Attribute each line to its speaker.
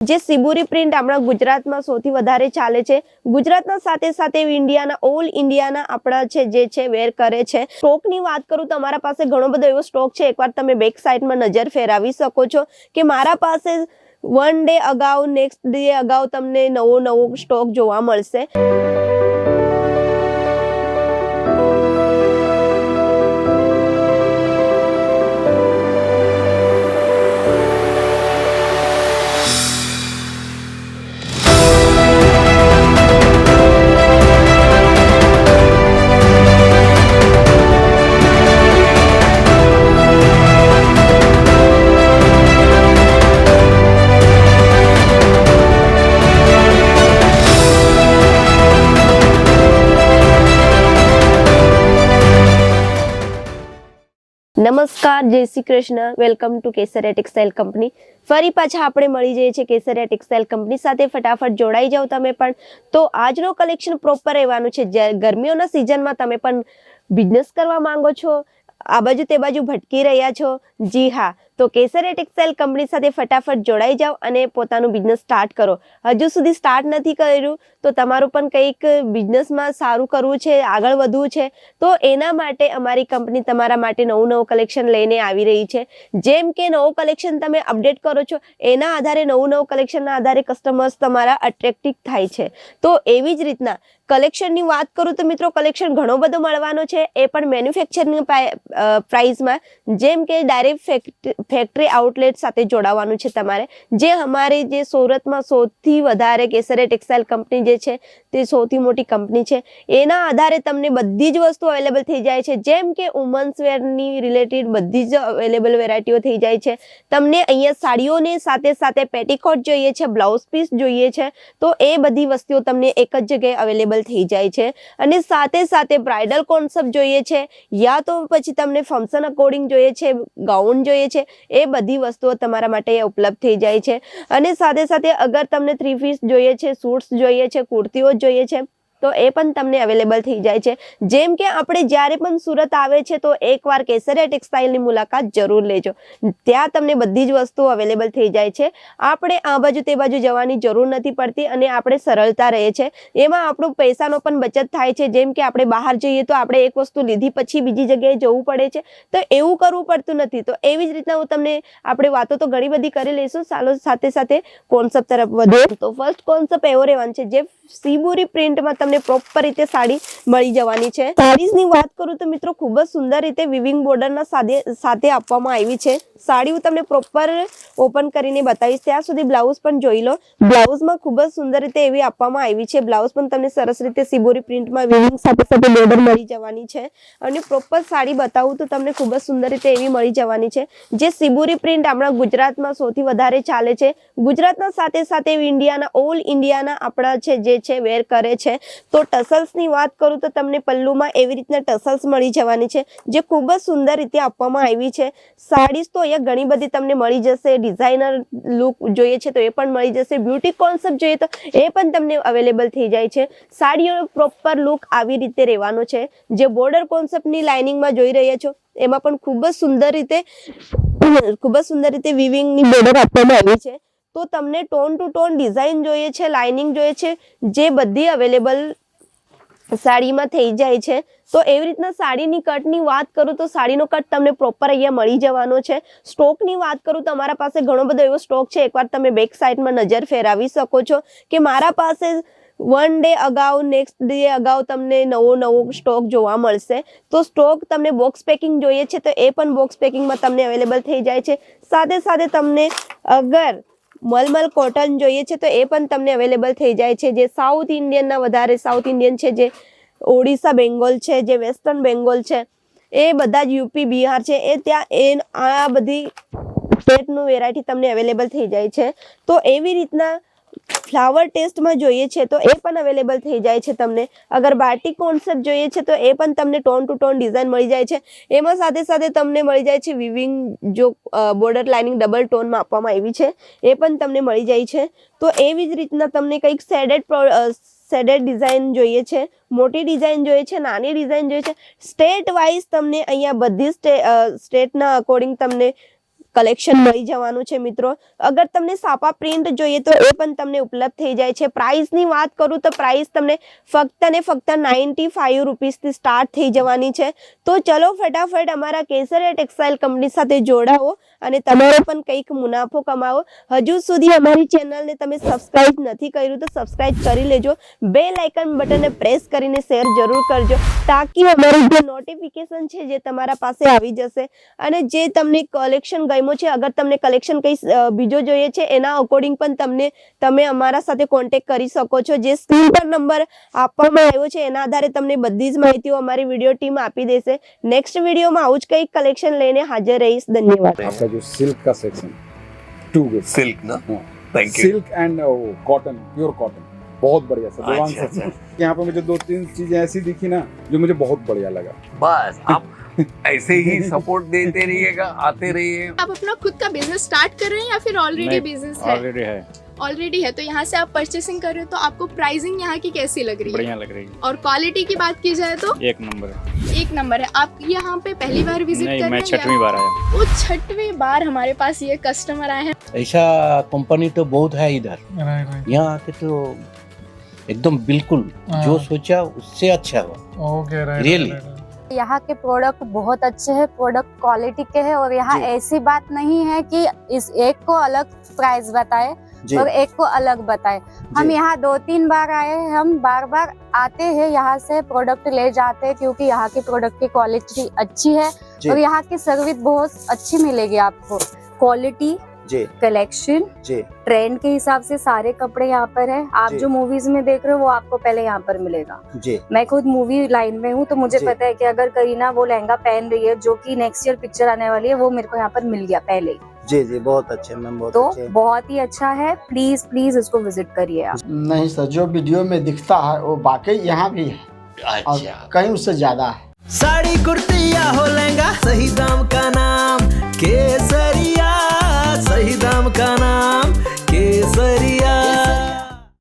Speaker 1: જે સિબુરી પ્રિન્ટ આપણા ગુજરાતમાં સૌથી વધારે ચાલે છે. ગુજરાતના સાથે સાથે ઇન્ડિયાના, ઓલ ઇન્ડિયાના આપણા છે, જે છે, વેર કરે છે. સ્ટોકની વાત કરું તો અમારા પાસે ઘણો બધો એવો સ્ટોક છે. એકવાર તમે બેક સાઇડમાં નજર ફેરવી શકો છો કે મારા પાસે વન ડે અગાઉ, નેક્સ્ટ ડે અગાઉ તમને નવો નવો સ્ટોક જોવા મળશે. નમસ્કાર, જય Shri Krishna. Welcome to Kesariya textile company ફરી પાછા આપણે મળી જઈએ છીએ કેસરિયા ટેક્સટાઇલ કંપની સાથે. ફટાફટ જોડાઈ જાઓ તમે પણ. તો આજનો કલેક્શન પ્રોપર રહેવાનું છે. જ્યારે ગરમીઓના સિઝનમાં તમે પણ બિઝનેસ કરવા માંગો છો. આ બાજુ તે બાજુ ભટકી રહ્યા છો. જી હા તો કેસરિયા ટેક્સટાઇલ કંપની સાથે ફટાફટ જોડાઈ જાઓ અને પોતાનું બિઝનેસ સ્ટાર્ટ કરો. હજુ સુધી સ્ટાર્ટ નથી કર્યું, તો તમારું પણ કંઈક બિઝનેસમાં સારું કરવું છે, આગળ વધવું છે, તો એના માટે અમારી કંપની તમારા માટે નવું નવું કલેક્શન લઈને આવી રહી છે. જેમ કે નવું કલેક્શન તમે અપડેટ કરો છો, એના આધારે નવું નવું કલેક્શનના આધારે કસ્ટમર્સ તમારા અટ્રેક્ટિવ થાય છે. તો એવી જ રીતના કલેક્શનની વાત કરું તો મિત્રો કલેક્શન ઘણો બધો મળવાનો છે, એ પણ મેન્યુફેક્ચરિંગ પ્રાઇસમાં જેમ કે ડાયરેક્ટ ફેક્ટરી આઉટલેટ સાથે જોડાવાનું છે તમારે. જે અમારી જે સુરતમાં સૌથી વધારે કેસરે ટેક્સટાઇલ કંપની જે છે, તે સૌથી મોટી કંપની છે. એના આધારે તમને બધી જ વસ્તુ અવેલેબલ થઈ જાય છે. જેમ કે વુમન્સ વેરની રિલેટેડ બધી જ અવેલેબલ વેરાયટીઓ થઈ જાય છે. તમને અહીંયા સાડીઓની સાથે સાથે પેટીકોટ જોઈએ છે બ્લાઉઝ પીસ જોઈએ છે, તો એ બધી વસ્તુઓ તમને એક જ જગ્યાએ અવેલેબલ થઈ જાય છે. અને સાથે સાથે બ્રાઇડલ કોન્સેપ્ટ જોઈએ છે, યા તો પછી તમને ફંક્શન અકોર્ડિંગ જોઈએ છે ગાઉન જોઈએ છે એ બધી વસ્તુઓ તમારા માટે ઉપલબ્ધ થઈ જાય છે. અને સાથે સાથે અગર તમને થ્રી પીસ જોઈએ છે સૂટ્સ જોઈએ છે, કુર્તીઓ જોઈએ છે તો એ પણ તમને અવેલેબલ થઈ જાય છે. જેમ કે આપણે જ્યારે પણ સુરત આવે છે તો એકવાર કેસરિયા ટેક્સટાઇલની મુલાકાત જરૂર લેજો. ત્યાં તમને બધી જ વસ્તુઓ અવેલેબલ થઈ જાય છે. આપણે આ બાજુ તે બાજુ જવાની જરૂર નથી પડતી અને આપણે સરળતા રહે છે. એમાં આપણું પૈસાનો પણ બચત થાય છે. જેમ કે આપણે બહાર જઈએ તો આપણે એક વસ્તુ લીધી પછી બીજી જગ્યાએ જવું પડે છે. તો એવું કરવું પડતું નથી. તો એવી જ રીતના હું તમને આપણે વાતો તો ઘણી બધી કરી લઈશું. સાલો સાથે સાથે કોન્સેપ્ટ તરફ વધુ તો ફર્સ્ટ કોન્સેપ્ટ એવો રહેવાનો છે જે સીબુરી પ્રિન્ટમાં તમને પ્રોપર રીતે સાડી મળી જવાની છે. સાડીઝની વાત કરું તો મિત્રો ખૂબ જ સુંદર રીતે વિવિંગ બોર્ડરના સાથે સાથે આપવામાં આવી છે. સાડી તમને પ્રોપર ઓપન કરીને બતાવીશ. ત્યાં સુધી બ્લાઉઝ પણ જોઈ લો. બ્લાઉઝમાં ખૂબ જ સુંદર રીતે એવી આપવામાં આવી છે. બ્લાઉઝ પણ તમને સરસ રીતે સિબોરી પ્રિન્ટમાં વિવિંગ સાથે સાથે બોર્ડર મળી જવાની છે. અને પ્રોપર સાડી બતાવું તો તમને ખૂબ જ સુંદર રીતે એવી મળી જવાની છે. જે સિબોરી પ્રિન્ટ આપણા ગુજરાતમાં સૌથી વધારે ચાલે છે. ગુજરાતના સાથે સાથે ઇન્ડિયાના ઓલ ઇન્ડિયાના આપણા છે, જે છે વેર કરે છે. તો ટસલ્સની વાત કરું તો તમને પલ્લુમાં એવી રીતના ટસલ્સ મળી જવાની છે, જે ખૂબ જ સુંદર રીતે આપવામાં આવી છે. સાડીઝ તો અહીંયા ઘણી બધી તમને મળી જશે ડિઝાઇનર લુક જોઈએ છે, તો એ પણ મળી જશે. બ્યુટી કોન્સેપ્ટ જોઈએ તો એ પણ તમને અવેલેબલ થઈ જાય છે. સાડીઓનો પ્રોપર લુક આવી રીતે રહેવાનો છે. જે બોર્ડર કોન્સેપ્ટની લાઇનિંગમાં જોઈ રહ્યા છો, એમાં પણ ખૂબ જ સુંદર રીતે, ખૂબ જ સુંદર રીતે વિવિંગની બોર્ડર આપવામાં આવી છે. તો તમને ટોન ટુ ટોન ડિઝાઇન જોઈએ છે લાઇનિંગ જોઈએ છે, જે બધી અવેલેબલ સાડીમાં થઈ જાય છે. તો એવી રીતના સાડીની કટની વાત કરું તો સાડીનો કટ તમને પ્રોપર અહીંયા મળી જવાનો છે. સ્ટોકની વાત કરું તો અમારા પાસે ઘણો બધો એવો સ્ટોક છે. એકવાર તમે બેક સાઈડમાં નજર ફેરવી શકો છો કે મારા પાસે વન ડે અગાઉ નેક્સ્ટ ડે અગાઉ તમને નવો નવો સ્ટોક જોવા મળશે. તો સ્ટોક તમને બોક્સ પેકિંગ જોઈએ છે તો એ પણ બોક્સ પેકિંગમાં તમને અવેલેબલ થઈ જાય છે. સાથે સાથે તમને અગર મલમલ કોટન જોઈએ છે તો એ પણ તમને અવેલેબલ થઈ જાય છે. જે સાઉથ ઇન્ડિયનના વધારે સાઉથ ઇન્ડિયન છે, જે ઓડિશા બેંગોલ છે, જે વેસ્ટર્ન બેંગોલ છે, એ બધા જ યુપી બિહાર છે, એ ત્યાં એ આ બધી સ્ટેટનું વેરાયટી તમને અવેલેબલ થઈ જાય છે. તો એવી રીતના ફ્લાવર ટેસ્ટમાં જોઈએ છે તો એ પણ અવેલેબલ થઈ જાય છે તમને. અગર બાર્ટી કોન્સેપ્ટ જોઈએ છે તો એ પણ તમને ટોન ટુ ટોન ડિઝાઇન મળી જાય છે. એમાં સાથે સાથે તમને મળી જાય છે વિવિંગ જો બોર્ડર લાઇનિંગ ડબલ ટોનમાં આપવામાં આવી છે. એ પણ તમને મળી જાય છે. તો એવી જ રીતના તમને કંઈક સેડેડ સેડેડ ડિઝાઇન જોઈએ છે, મોટી ડિઝાઇન જોઈએ છે, નાની ડિઝાઇન જોઈએ છે. સ્ટેટ વાઇઝ તમને અહીંયા બધી સ્ટે સ્ટેટના અકોર્ડિંગ તમને કલેક્શન મળી જવાનું છે મિત્રો. અગર તમને સાપા પ્રિન્ટ જોઈએ તો એ પણ તમને ઉપલબ્ધ થઈ જાય છે. પ્રાઇસની વાત કરું તો પ્રાઇસ તમને ફક્ત ને ફક્ત નાઇન્ટી ફાઈવ રૂપીસથી સ્ટાર્ટ થઈ જવાની છે. તો ચલો ફટાફટ અમારા કેસરિયા ટેક્સટાઇલ કંપની સાથે જોડાઓ અને તમારો પણ કંઈક મુનાફો કમાવો. હજુ સુધી અમારી ચેનલને તમે સબસ્ક્રાઈબ નથી કર્યું તો સબસ્ક્રાઈબ કરી લેજો. બે લાઇકન બટનને પ્રેસ કરીને શેર જરૂર કરજો તાકી અમારું જે નોટિફિકેશન છે જે તમારા પાસે આવી જશે. અને જે તમને કલેક્શન ગમ્યો છે, અગર તમને કલેક્શન કંઈ બીજો જોઈએ છે, એના અકોર્ડિંગ પણ તમને, તમે અમારા સાથે કોન્ટેક કરી શકો છો. જે સ્ક્રીન પર નંબર આપવામાં આવ્યો છે, એના આધારે તમને બધી જ માહિતીઓ અમારી વીડિયો ટીમ આપી દેશે. નેક્સ્ટ વિડીયોમાં આવું જ કંઈક કલેક્શન લઈને હાજર રહીશ. ધન્યવાદ.
Speaker 2: जो सिल्क का सेक्शन टू गुड
Speaker 3: सिल्क ना?
Speaker 2: हाँ।
Speaker 3: Thank you
Speaker 2: silk and cotton pure cotton बहुत बढ़िया सर देवांग
Speaker 3: अच्छा,
Speaker 2: सर। यहाँ पे मुझे दो तीन चीज़ें ऐसी दिखी ना जो मुझे बहुत बढ़िया लगा।
Speaker 3: बस आप ऐसे ही सपोर्ट देते रहिएगा आते रहिए।
Speaker 4: आप अपना खुद का बिज़नेस स्टार्ट कर रहे हैं या फिर ऑलरेडी बिज़नेस है?
Speaker 5: ऑलरेडी है।
Speaker 4: ऑलरेडी है तो यहाँ से आप परचेसिंग कर रहे हो तो आपको प्राइसिंग यहाँ की कैसी लग रही है?
Speaker 5: बढ़िया लग रही है।
Speaker 4: और क्वालिटी की बात की जाए तो?
Speaker 5: एक नंबर है।
Speaker 4: एक नंबर है। आप यहाँ पे पहली बार विज़िट
Speaker 5: नहीं
Speaker 4: कर
Speaker 5: मैं छठवीं बार आया।
Speaker 4: वो छठवीं बार हमारे पास ये कस्टमर आए हैं?
Speaker 6: ऐसा कंपनी तो बहुत है इधर। यहाँ आके तो एकदम बिल्कुल जो सोचा उससे अच्छा हुआ।
Speaker 7: ओके राइट
Speaker 8: यहाँ के प्रोडक्ट बहुत अच्छे हैं प्रोडक्ट क्वालिटी के हैं और यहाँ ऐसी बात नहीं है कि इस एक को अलग प्राइस बताए। और एक को अलग बताए। हम यहाँ दो तीन बार आए हैं हम बार बार आते हैं यहाँ से प्रोडक्ट ले जाते हैं क्योंकि यहाँ की प्रोडक्ट की क्वालिटी अच्छी है और यहाँ की सर्विस बहुत अच्छी मिलेगी आपको। क्वालिटी कलेक्शन ट्रेंड के हिसाब से सारे कपड़े यहाँ पर है। आप
Speaker 6: जो।
Speaker 8: मूवीज़ में देख रहे हो वो आपको पहले यहाँ पर मिलेगा।
Speaker 6: जी।
Speaker 8: मैं खुद मूवी लाइन में हूँ तो मुझे पता है कि अगर करीना वो लहंगा पहन रही है जो कि नेक्स्ट ईयर पिक्चर आने वाली है वो मेरे को यहाँ पर मिल गया पहले ही।
Speaker 6: जी जी बहुत अच्छे मैम बहुत
Speaker 8: तो
Speaker 6: अच्छे।
Speaker 8: बहुत ही अच्छा है। प्लीज़ प्लीज़ इसको विज़िट करिए आप।
Speaker 7: नहीं सर जो वीडियो में दिखता है वो बाकी यहाँ भी है।
Speaker 6: अच्छा।
Speaker 7: कहीं उससे ज़्यादा है।
Speaker 9: साड़ी कुर्ती या हो लेंगा सही दाम का नाम केसरिया सही दाम का नाम केसरिया।